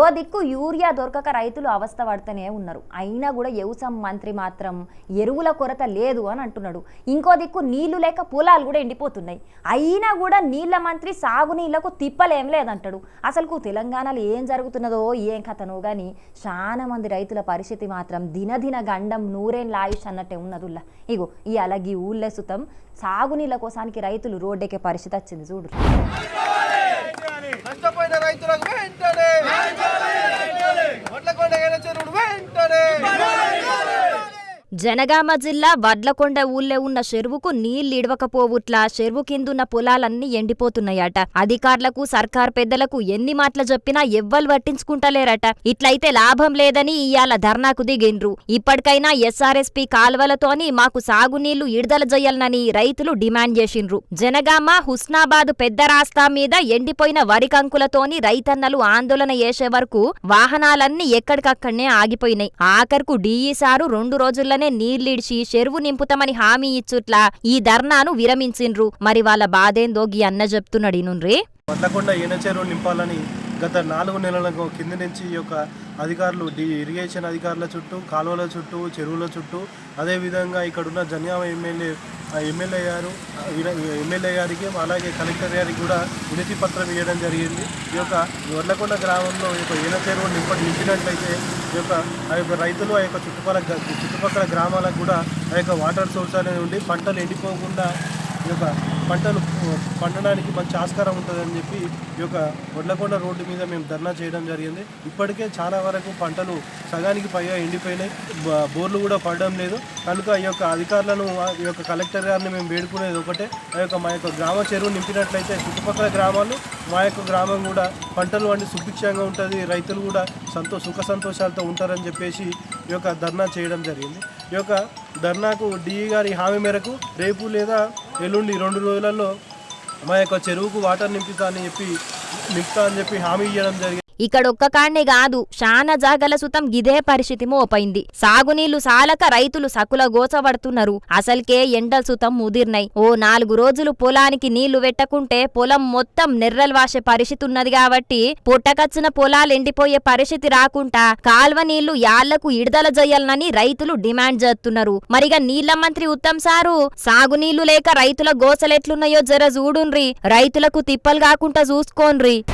ఓ దిక్కు యూరియా దొరకక రైతులు అవస్థ పడుతూనే ఉన్నారు. అయినా కూడా వ్యవసాయ మంత్రి మాత్రం ఎరువుల కొరత లేదు అని అంటున్నాడు. ఇంకో దిక్కు నీళ్ళు లేక పొలాలు కూడా ఎండిపోతున్నాయి. అయినా కూడా నీళ్ళ మంత్రి సాగునీళ్ళకు తిప్పలేం లేదంటాడు. అసలుకు తెలంగాణలో ఏం జరుగుతున్నదో ఏం కథనో కానీ చాలా మంది రైతుల పరిస్థితి మాత్రం దినదిన గండం నూరేళ్ళ ఆయుష్ అన్నట్టే ఉన్నదుల్లా. ఇగో ఈ అలాగే ఊళ్ళే సుతం సాగునీళ్ళ కోసానికి రైతులు రోడ్డెక్కే పరిస్థితి వచ్చింది చూడు. నష్టపోయిన రైతులకు వెంటనే వడ్లకొండ వెంటనే జనగామ జిల్లా వడ్లకొండ ఊళ్ళో ఉన్న చెరువుకు నీళ్ళు ఇడవకపోవుట్లా చెరువు కిందున్న పొలాలన్నీ ఎండిపోతున్నాయట. అధికారులకు సర్కార్ పెద్దలకు ఎన్ని మాటలు చెప్పినా ఎవ్వరు పట్టించుకుంటలేరట. ఇట్లయితే లాభం లేదని ఇయాల ధర్నాకు దిగిండ్రు. ఇప్పటికైనా ఎస్ఆర్ఎస్పీ కాల్వలతోని మాకు సాగునీళ్ళు విడుదల చేయాలనని రైతులు డిమాండ్ చేసిండ్రు. జనగామ హుస్నాబాద్ పెద్ద రాస్తా మీద ఎండిపోయిన వరి కంకులతోని రైతన్నలు ఆందోళన చేసే వరకు వాహనాలన్నీ ఎక్కడికక్కడనే ఆగిపోయినాయి. ఆఖరుకు డీఈ సారు రెండు రోజుల్లోనే నీళ్ళిడిచి చెరువు నింపుతామని హామీ ఇచ్చుట్లా ఈ ధర్నాను విరమించిండ్రు. మరి వాళ్ళ బాధేందో గీ అన్న చెప్తున్నాడు ఇనుండ్రి వడ్లకొండ ఈన చెరువు నింపాలని గత నాలుగు నెలల కింద నుంచి ఈ యొక్క అధికారులు డి ఇరిగేషన్ అధికారుల చుట్టూ కాలువల చుట్టూ చెరువుల చుట్టూ అదేవిధంగా ఇక్కడున్న జన్యామ ఎమ్మెల్యే ఆ ఎమ్మెల్యే గారు ఎమ్మెల్యే గారికి అలాగే కలెక్టర్ గారికి కూడా వినతి పత్రం ఇవ్వడం జరిగింది. ఈ యొక్క వర్లకొండ గ్రామంలో ఈ యొక్క ఈన చెరువు నింపటి నింపినట్లయితే ఈ యొక్క ఆ యొక్క రైతులు ఆ యొక్క చుట్టుపక్కల చుట్టుపక్కల గ్రామాలకు కూడా ఆ యొక్క వాటర్ సోర్స్ అనేది ఉండి పంటలు ఎండిపోకుండా ఈ యొక్క పంటలు పండడానికి మంచి ఆస్కారం ఉంటుందని చెప్పి ఈ యొక్క వడ్లకొండ రోడ్డు మీద మేము ధర్నా చేయడం జరిగింది. ఇప్పటికే చాలా వరకు పంటలు సగానికి పైగా ఎండిపోయినాయి. బ- బోర్లు కూడా పడడం లేదు. కనుక ఈ యొక్క అధికారులను ఈ యొక్క కలెక్టర్ గారిని మేము వేడుకునేది ఒకటే. ఆ యొక్క మా యొక్క గ్రామ చెరువు నింపినట్లయితే చుట్టుపక్కల గ్రామాలు మా యొక్క గ్రామం కూడా పంటలు అంటే సుభిక్షంగా ఉంటుంది. రైతులు కూడా సంతో సుఖ సంతోషాలతో ఉంటారని చెప్పేసి ఈ యొక్క ధర్నా చేయడం జరిగింది. ఈ యొక్క ధర్నాకు డిఈ గారి హామీ మేరకు రేపు లేదా ఎల్లుండి రెండు రోజులలో మా యొక్క చెరువుకు వాటర్ నింపుతా అని చెప్పి నింపుతా అని చెప్పి హామీ ఇవ్వడం జరిగింది. ఇక్కడ ఒక్క కాదు శానా జాగల సుతం గిదే పరిస్థితి మోపైంది. సాగునీళ్ళు సాలక రైతులు సకుల గోచబడుతున్నారు అసల్కే ఎండల సుతం ముదిర్నై. ఓ నాలుగు రోజులు పొలానికి నీళ్ళు పెట్టకుంటే పొలం మొత్తం నెర్రలు వాసే పరిస్థితి ఉన్నది కాబట్టి పుట్టకచ్చిన పొలాలు ఎండిపోయే పరిస్థితి రాకుండా కాల్వ నీళ్ళు యాళ్ళకు ఇడదల జయ్యాలనని రైతులు డిమాండ్ చేస్తున్నారు మరిగా నీళ్ళ మంత్రి ఉత్తమ్ సారు సాగునీళ్ళు లేక రైతుల గోసలెట్లున్నాయో జర చూడుండ్రి రైతులకు తిప్పలు కాకుండా చూసుకోండ్రి